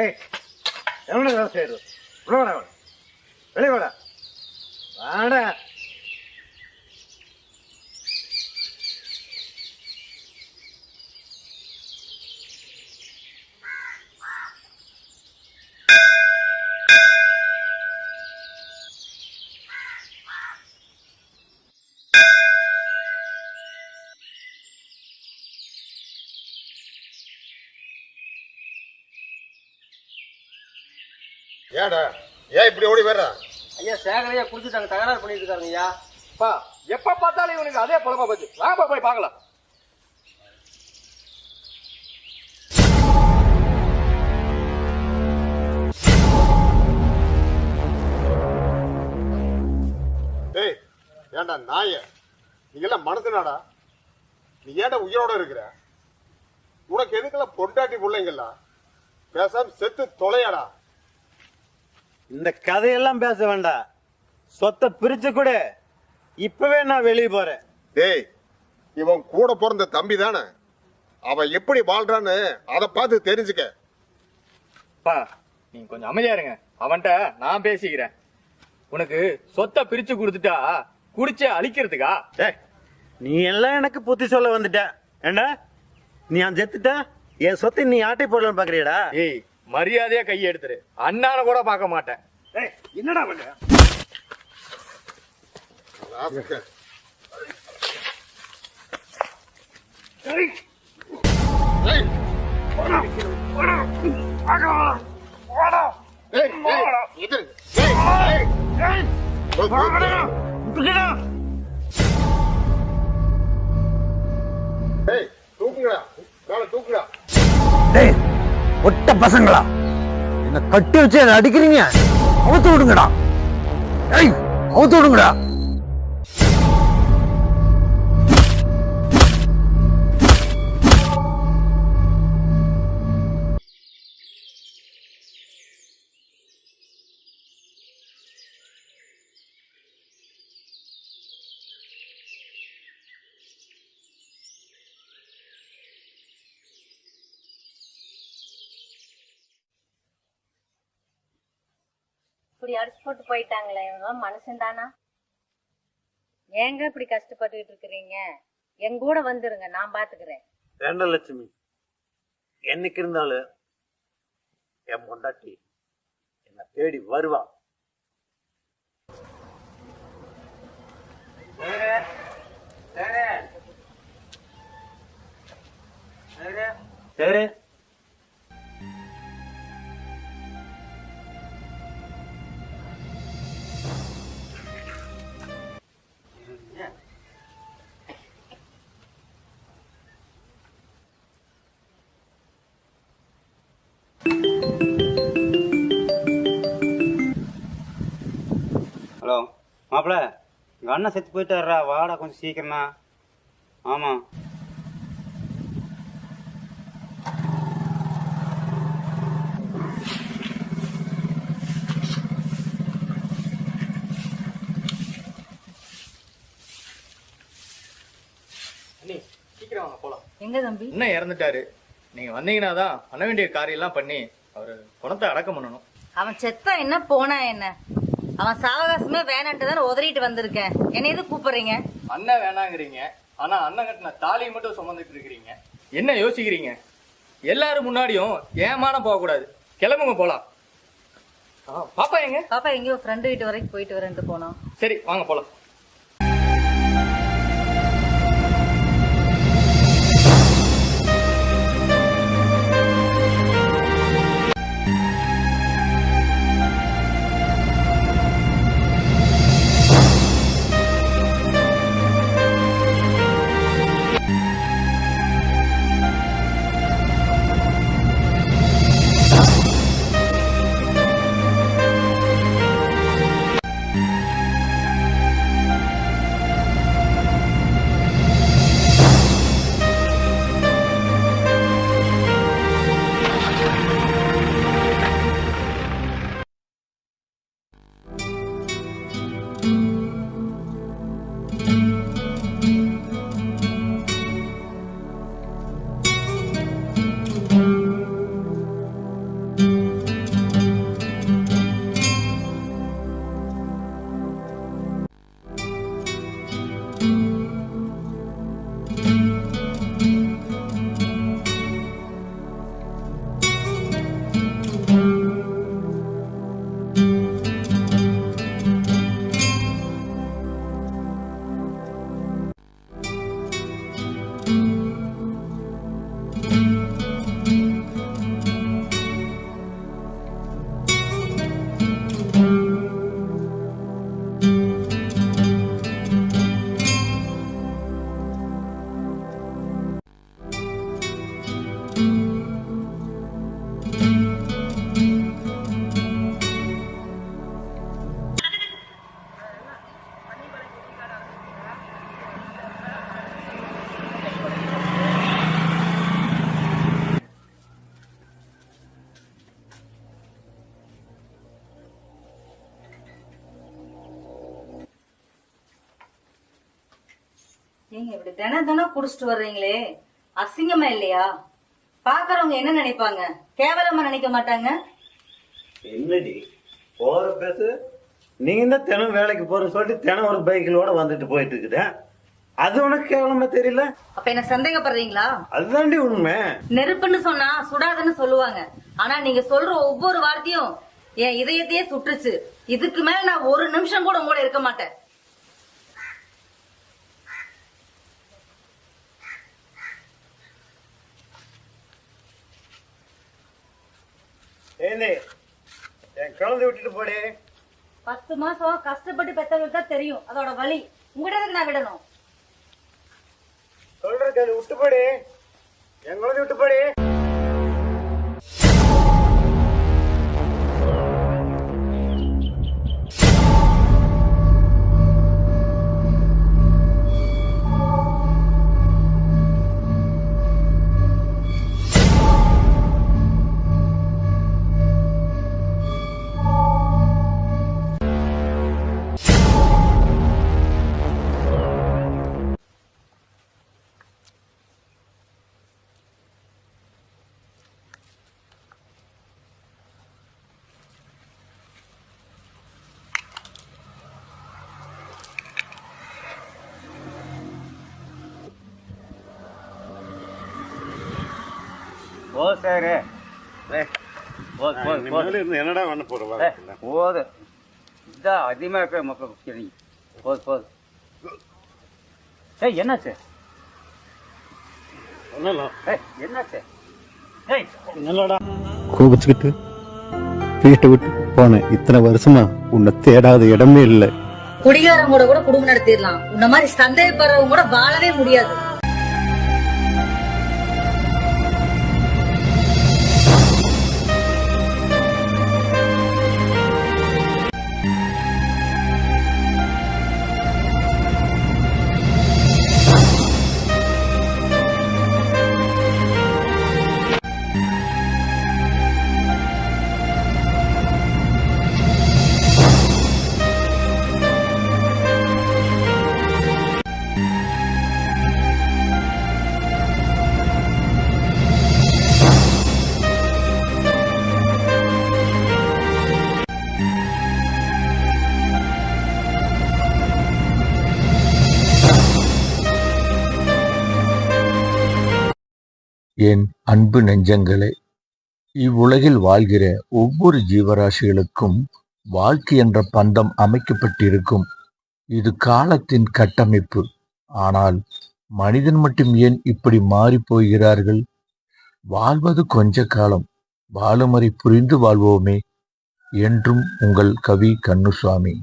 ஏய் எவனை வேலை செய்யறது உள்ள வாடா அவன் வெளியே ஏடா ஏன் இப்படி ஓடி வர்ற? ஐயா சேகரையா குடிச்சுட்டாங்க தகராறு பண்ணிட்டு இருக்காருங்க ஐயா. பா எப்ப பார்த்தாலும் இவனுக்கு அதே பழமா போச்சு. வாப்பா போய் பார்க்கலாம். டேய் ஏன்டா நாய? நீ எல்லாம் மனசுனாடா நீ ஏன்டா உயிரோட இருக்கிற? உனக்கு எதுக்கெல்லாம் பொண்டாட்டி பிள்ளைங்கள்லாம்? பேசாம செத்து தொலையாடா. இந்த கதையெல்லாம் பேச வேண்டாம் சொத்தை பிரிச்சு கொடு. இப்பவே நான் வெளியே போறேன். டேய் இவன் கூட பிறந்த தம்பி தானே? அவன் எப்படி வாழ்றான்னு அதை பார்த்து தெரிஞ்சுக்க. பா நீங்க கொஞ்சம் அமைதியா இருங்க. அவன்கிட்ட நான் பேசிக்கிறேன். உனக்கு சொத்தை பிரிச்சு கொடுத்துட்டா குடிச்சு அழிக்கிறதுக்கா? டேய். நீ எல்லாம் எனக்கு புத்தி சொல்ல வந்துட்ட. ஏண்டா? நீ அவன் செத்துட்ட என் சொத்தை நீ ஆட்டை போடலான்னு பாக்குறியடா. ஏய் மரியாதையா கை எடுத்துரு அண்ணான கூட பார்க்க மாட்டேன் ஏய் என்னடா பண்ண ராஸ்கல். ஏய். ஏய், ஏய், இது. ஏய், ஏய். போ, போ, போ. ஏய், தூக்குங்கடா காலை தூக்குடா டேய் ஒட்ட பசங்களா? என்ன கட்டி வச்சு அடிக்கிறீங்க? அவுத்து விடுங்கடா. ஏய் அவுத்து விடுங்கடா. இப்படி அடிச்சு போட்டு போயிட்டாங்களே இவங்க மனுஷன் தானா? ஏங்க இப்படி கஷ்டப்பட்டுக்கிட்டு இருக்கிறீங்க? என் கூட வந்துருங்க நான் பாத்துக்கிறேன். வேண்டாம் லட்சுமி. என்னைக்கு இருந்தாலும் என் பொண்டாட்டி என்னை தேடி வருவா. சரி ஹலோ மாப்பிள எங்கள் அண்ணன் செத்து போயிட்டாரா வாடா கொஞ்சம் சீக்கிரமா. ஆமாம் சீக்கிரம் வாங்க போலாம். எங்க தம்பி? அண்ணன் இறந்துட்டாரு. நீங்க வந்தீங்கன்னா தான் பண்ண வேண்டிய காரியம் எல்லாம் பண்ணி அவரு குணத்தை அடக்கம் பண்ணணும். அவன் செத்தா என்ன போனா என்ன? அவன் சாவகாசமே வேணான்ட்டு தானே உதறிட்டு வந்திருக்கேன் என்ன எது கூப்பிடுறீங்க? அண்ணன் வேணாங்கிறீங்க. ஆனா அண்ணன் கட்டின தாலியை மட்டும் சுமந்துட்டு இருக்கிறீங்க. என்ன யோசிக்கிறீங்க? எல்லாரும் முன்னாடியும் ஏமானம் போக கூடாது கிளம்புங்க போலாம். ஆ, பாப்பா எங்க? பாப்பா எங்கேயோ ஃப்ரெண்டு வீட்டு வரைக்கும் போயிட்டு வரேன்ட்டு போனோம் சரி வாங்க போலாம். நீங்க இப்படி தினம் தினம் குடிச்சிட்டு வர்றீங்களே. அசிங்கமா இல்லையா? பாக்குறவங்க என்ன நினைப்பாங்க? கேவலமா நினைக்க மாட்டாங்க? என்னடி? போற பேசு. நீங்க தான் தினம் வேலைக்கு போறேன்னு சொல்லிட்டு தினம் ஒரு பைக்கிலோட வந்துட்டு போயிட்டு இருக்குதேன் அது உனக்கு கேவலமா தெரியல? அப்ப என்ன சந்தேகப்படுறீங்களா? அதுதாண்டி உண்மை. நெருப்புன்னு சொன்னா சுடாதுன்னு சொல்லுவாங்க. ஆனா நீங்க சொல்ற ஒவ்வொரு வார்த்தையும் என் இதயத்தையே சுட்டுச்சு இதுக்கு மேல நான் ஒரு நிமிஷம் கூட உங்களோட இருக்க மாட்டேன். குழந்தை விட்டுட்டு போடி. பத்து மாசம் கஷ்டப்பட்டு பெத்தவங்களுக்கு தான் தெரியும். அதோட வலி. உங்ககிட்ட நான் விடணும். சொல்ற கேள்வி விட்டு போடி. என் குழந்தை விட்டு போடி. போ சார். என்னடா பண்ண போற போது. இதான் அதிகமாக இருக்கிற மக்கள் குடிக்கிறீங்க போது போது. ஏய் என்னாச்சு என்னாச்சு ஏய் என்னடா? கோபிச்சுக்கிட்டு வீட்டை விட்டு போனேன் இத்தனை வருஷமா உன்னை தேடாத இடமே இல்லை. குடிகாரங்க கூட கூட குடும்பம் நடத்திடலாம். உன்ன மாதிரி சந்தேகப்படுறவங்க கூட வாழவே முடியாது. என் அன்பு நெஞ்சங்களே இவ்வுலகில் வாழ்கிற ஒவ்வொரு ஜீவராசிகளுக்கும் வாழ்க்கை என்ற பந்தம் அமைக்கப்பட்டிருக்கும். இது காலத்தின் கட்டமைப்பு. ஆனால் மனிதன் மட்டும் ஏன் இப்படி மாறிப் போகிறார்கள்? வாழ்வது கொஞ்ச காலம். வாழுமறை புரிந்து வாழ்வோமே. என்றும் உங்கள் கவி கண்ணுசாமி.